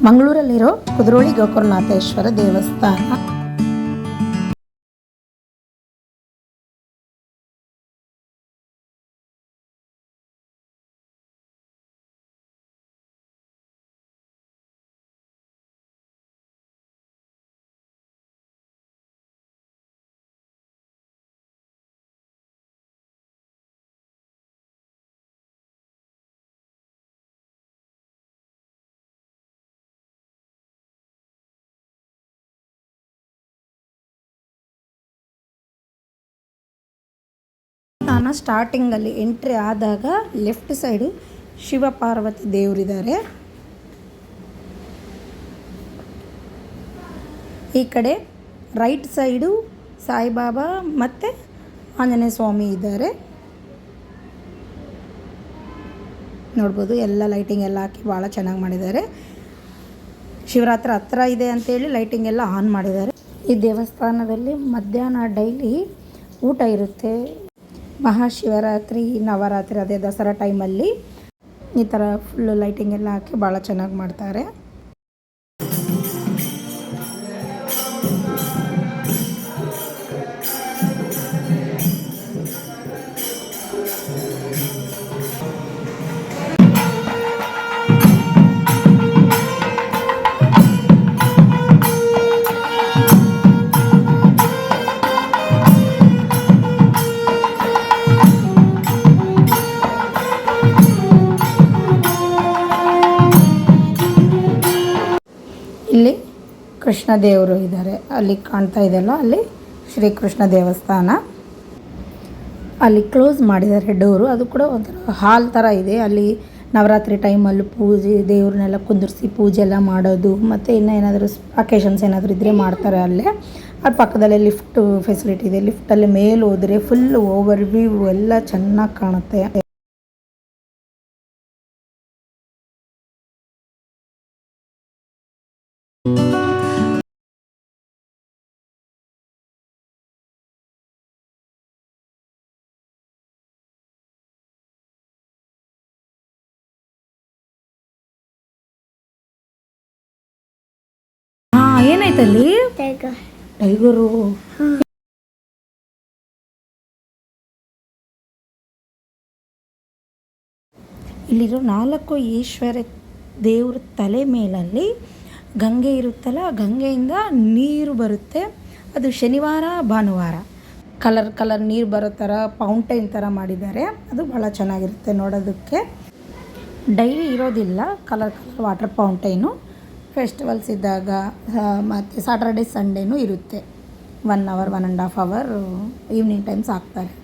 ಮಂಗಳೂರಲ್ಲಿರೋ ಕುದ್ರೋಳಿ ಗೋಕರ್ಣನಾಥೇಶ್ವರ ದೇವಸ್ಥಾನ. ದೇವಸ್ಥಾನ ಸ್ಟಾರ್ಟಿಂಗಲ್ಲಿ ಎಂಟ್ರಿ ಆದಾಗ ಲೆಫ್ಟ್ ಸೈಡು ಶಿವ ಪಾರ್ವತಿ ದೇವರಿದ್ದಾರೆ. ಈ ಕಡೆ ರೈಟ್ ಸೈಡು ಸಾಯಿಬಾಬಾ ಮತ್ತು ಆಂಜನೇಯ ಸ್ವಾಮಿ ಇದ್ದಾರೆ. ನೋಡ್ಬೋದು ಎಲ್ಲ ಲೈಟಿಂಗ್ ಎಲ್ಲ ಹಾಕಿ ಭಾಳ ಚೆನ್ನಾಗಿ ಮಾಡಿದ್ದಾರೆ. ಶಿವರಾತ್ರಿ ಹತ್ರ ಇದೆ ಅಂತೇಳಿ ಲೈಟಿಂಗ್ ಎಲ್ಲ ಆನ್ ಮಾಡಿದ್ದಾರೆ. ಈ ದೇವಸ್ಥಾನದಲ್ಲಿ ಮಧ್ಯಾಹ್ನ ಡೈಲಿ ಊಟ ಇರುತ್ತೆ. ಮಹಾಶಿವರಾತ್ರಿ ನವರಾತ್ರಿ ಅದೇ ದಸರಾ ಟೈಮಲ್ಲಿ ಈ ಥರ ಫುಲ್ಲು ಲೈಟಿಂಗ್ ಎಲ್ಲ ಹಾಕಿ ಭಾಳ ಚೆನ್ನಾಗಿ ಮಾಡ್ತಾರೆ. ಕೃಷ್ಣ ದೇವರು ಇದ್ದಾರೆ. ಅಲ್ಲಿ ಕಾಣ್ತಾ ಇದೆಯಲ್ಲ, ಅಲ್ಲಿ ಶ್ರೀಕೃಷ್ಣ ದೇವಸ್ಥಾನ. ಅಲ್ಲಿ ಕ್ಲೋಸ್ ಮಾಡಿದ್ದಾರೆ ಡೋರು. ಅದು ಕೂಡ ಒಂಥರ ಹಾಲ್ ಥರ ಇದೆ. ಅಲ್ಲಿ ನವರಾತ್ರಿ ಟೈಮಲ್ಲಿ ಪೂಜೆ, ದೇವ್ರನ್ನೆಲ್ಲ ಕುಂದಿರಿಸಿ ಪೂಜೆ ಎಲ್ಲ ಮಾಡೋದು, ಮತ್ತು ಇನ್ನೂ ಏನಾದರೂ ಅಕೇಶನ್ಸ್ ಏನಾದರೂ ಇದ್ದರೆ ಮಾಡ್ತಾರೆ ಅಲ್ಲೇ. ಅದು ಪಕ್ಕದಲ್ಲೇ ಲಿಫ್ಟ್ ಫೆಸಿಲಿಟಿ ಇದೆ. ಲಿಫ್ಟಲ್ಲಿ ಮೇಲೆ ಹೋದರೆ ಫುಲ್ ಓವರ್ ವ್ಯೂ ಎಲ್ಲ ಚೆನ್ನಾಗಿ ಕಾಣುತ್ತೆ. ಹಾಂ ಏನಾಯ್ತಲ್ಲಿ? ಟೈಗರು ಇಲ್ಲಿರೋ ನಾಲ್ಕು ಈಶ್ವರ ದೇವ್ರ ತಲೆ ಮೇಲಲ್ಲಿ ಗಂಗೆ ಇರುತ್ತಲ್ಲ ಗಂಗೆಯಿಂದ ನೀರು ಬರುತ್ತೆ. ಅದು ಶನಿವಾರ ಭಾನುವಾರ. ಕಲರ್ ಕಲರ್ ನೀರು ಬರೋ ಥರ ಫೌಂಟೈನ್ ಥರ ಮಾಡಿದ್ದಾರೆ. ಅದು ಭಾಳ ಚೆನ್ನಾಗಿರುತ್ತೆ ನೋಡೋದಕ್ಕೆ. ಡೈಲಿ ಇರೋದಿಲ್ಲ colour colour water fountain festivals ಇದ್ದಾಗ ಮತ್ತು ಸಾಟರ್ಡೆ ಸಂಡೇನೂ ಇರುತ್ತೆ. One hour one and half hour evening times ಹಾಕ್ತಾರೆ